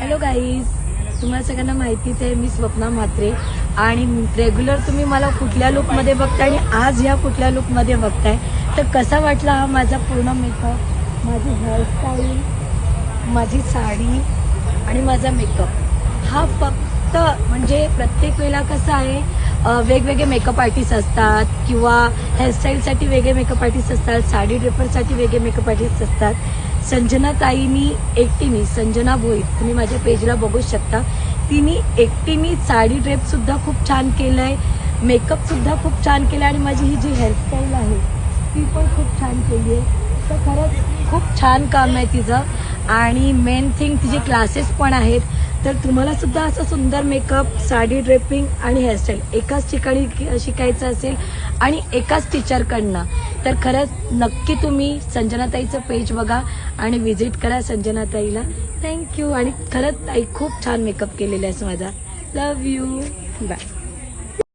Hello guys तुम्हाला सगळ्यांना माहितीच आहे मी स्वप्ना म्हात्रे. आणि रेग्युलर तुम्ही मला कुठल्या लुकमध्ये बघताय आणि आज ह्या कुठल्या लुकमध्ये बघताय? तर कसा वाटला हा माझा पूर्ण मेकअप माझी हेअरस्टाईल माझी साडी आणि माझा मेकअप हा फक्त म्हणजे प्रत्येक वेळेला कसं आहे वेगवेगळे मेकअप आर्टिस्ट असतात किंवा हेअरस्टाईलसाठी वेगळे मेकअप आर्टिस्ट असतात साडी ड्रेपरसाठी वेगळे मेकअप आर्टिस्ट असतात. संजना ताईनी एकटीने संजना भोईर तुम्ही माझ्या पेजला बघू शकता. तिने एकटीनी साडी ड्रेप सुद्धा खूप छान केलाय मेकअप सुद्धा खूप छान केला आणि माझी ही जी हेअरस्टाईल आहे ती पण खूप छान केली आहे. तर खरंच खूप छान काम आहे तिचं. आणि मेन थिंग तिचे क्लासेस पण आहेत. तर तुम्हाला सुद्धा असं सुंदर मेकअप साडी ड्रेपिंग आणि हेअरस्टाईल एकाच ठिकाणी शिकायचं असेल आणि एकाच टीचरकडनं तर खरंच नक्की तुम्ही संजनाताईचं पेज बघा आणि व्हिजिट करा संजनाताईला. थँक्यू आणि खरंच ताई खूप छान मेकअप केलेला आहे माझा. लव यू बाय